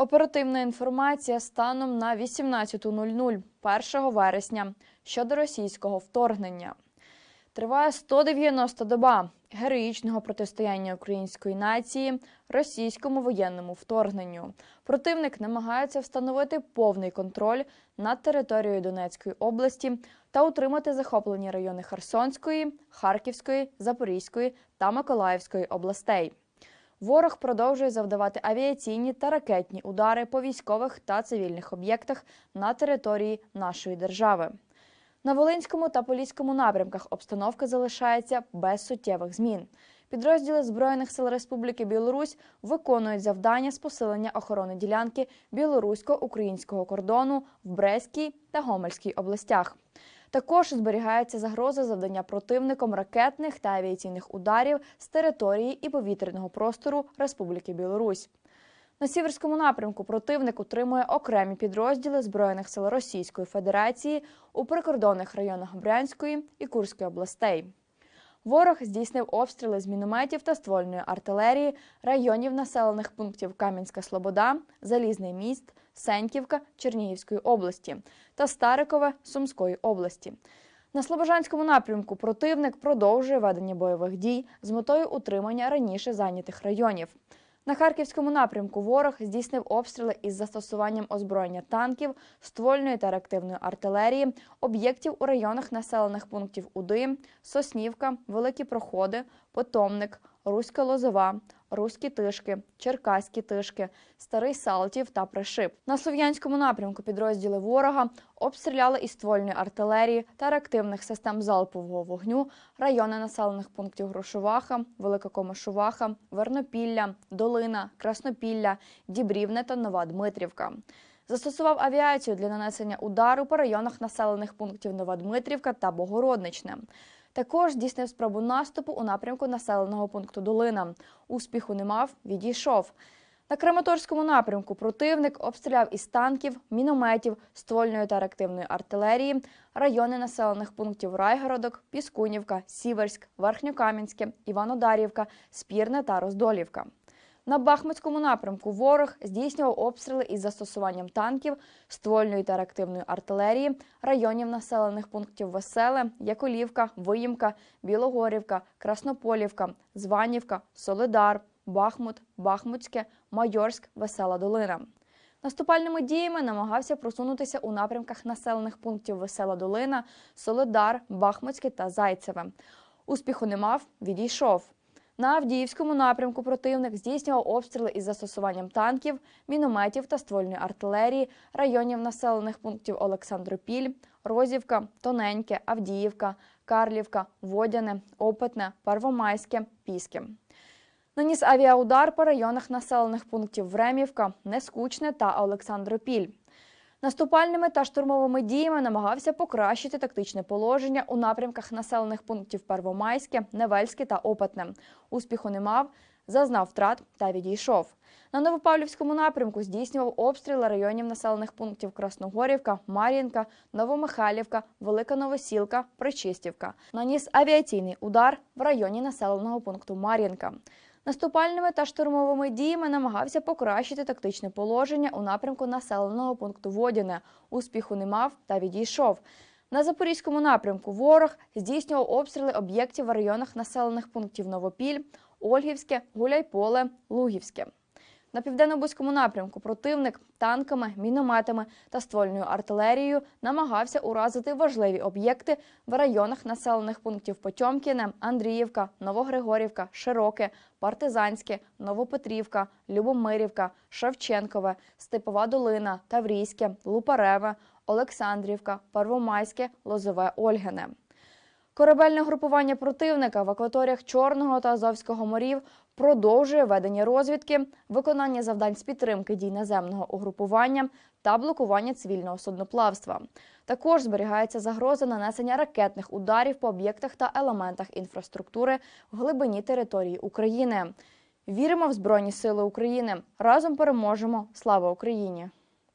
Оперативна інформація станом на 18.00 1 вересня щодо російського вторгнення. Триває 190 доба героїчного протистояння української нації російському воєнному вторгненню. Противник намагається встановити повний контроль над територією Донецької області та утримати захоплені райони Херсонської, Харківської, Запорізької та Миколаївської областей. Ворог продовжує завдавати авіаційні та ракетні удари по військових та цивільних об'єктах на території нашої держави. На Волинському та Поліському напрямках обстановка залишається без суттєвих змін. Підрозділи Збройних сил Республіки Білорусь виконують завдання з посилення охорони ділянки білорусько-українського кордону в Брестській та Гомельській областях. Також зберігається загроза завдання противником ракетних та авіаційних ударів з території і повітряного простору Республіки Білорусь. На сіверському напрямку противник утримує окремі підрозділи Збройних сил Російської Федерації у прикордонних районах Брянської і Курської областей. Ворог здійснив обстріли з мінометів та ствольної артилерії районів населених пунктів Кам'янська Слобода, Залізний міст, Сеньківка Чернігівської області та Старикове Сумської області. На Слобожанському напрямку противник продовжує ведення бойових дій з метою утримання раніше зайнятих районів. На харківському напрямку ворог здійснив обстріли із застосуванням озброєння танків, ствольної та реактивної артилерії, об'єктів у районах населених пунктів Уди, Соснівка, Великі Проходи, Потомник, Руська Лозова, Руські Тишки, Черкаські Тишки, Старий Салтів та Пришип. На Слов'янському напрямку підрозділи ворога обстріляли із ствольної артилерії та реактивних систем залпового вогню райони населених пунктів Грошуваха, Велика Комишуваха, Вернопілля, Долина, Краснопілля, Дібрівне та Нова Дмитрівка. Застосував авіацію для нанесення удару по районах населених пунктів Нова Дмитрівка та Богородничне. Також здійснив спробу наступу у напрямку населеного пункту Долина. Успіху не мав, відійшов. На Краматорському напрямку противник обстріляв із танків, мінометів, ствольної та реактивної артилерії райони населених пунктів Райгородок, Піскунівка, Сіверськ, Верхньокам'янське, Іванодарівка, Спірне та Роздолівка. На Бахмутському напрямку ворог здійснював обстріли із застосуванням танків, ствольної та реактивної артилерії районів населених пунктів Веселе, Яколівка, Виїмка, Білогорівка, Краснополівка, Званівка, Солидар, Бахмут, Бахмутське, Майорськ, Весела Долина. Наступальними діями намагався просунутися у напрямках населених пунктів Весела Долина, Солидар, Бахмутське та Зайцеве. Успіху не мав, відійшов. На Авдіївському напрямку противник здійснював обстріли із застосуванням танків, мінометів та ствольної артилерії районів населених пунктів Олександропіль, Розівка, Тоненьке, Авдіївка, Карлівка, Водяне, Опитне, Первомайське, Піски. Наніс авіаудар по районах населених пунктів Времівка, Нескучне та Олександропіль. Наступальними та штурмовими діями намагався покращити тактичне положення у напрямках населених пунктів Первомайське, Невельське та Опитне. Успіху не мав, зазнав втрат та відійшов. На Новопавлівському напрямку здійснював обстріли районів населених пунктів Красногорівка, Мар'їнка, Новомихайлівка, Велика Новосілка, Причистівка. Наніс авіаційний удар в районі населеного пункту Мар'їнка. Наступальними та штурмовими діями намагався покращити тактичне положення у напрямку населеного пункту Водяне. Успіху не мав та відійшов. На Запорізькому напрямку ворог здійснював обстріли об'єктів в районах населених пунктів Новопіль, Ольгівське, Гуляйполе, Лугівське. На південно-бузькому напрямку противник танками, мінометами та ствольною артилерією намагався уразити важливі об'єкти в районах населених пунктів Потьомкіне, Андріївка, Новогригорівка, Широке, Партизанське, Новопетрівка, Любомирівка, Шевченкове, Степова Долина, Таврійське, Лупареве, Олександрівка, Первомайське, Лозове Ольгине. Корабельне групування противника в акваторіях Чорного та Азовського морів продовжує ведення розвідки, виконання завдань з підтримки дій наземного угрупування та блокування цивільного судноплавства. Також зберігається загроза нанесення ракетних ударів по об'єктах та елементах інфраструктури в глибині території України. Віримо в Збройні Сили України. Разом переможемо. Слава Україні!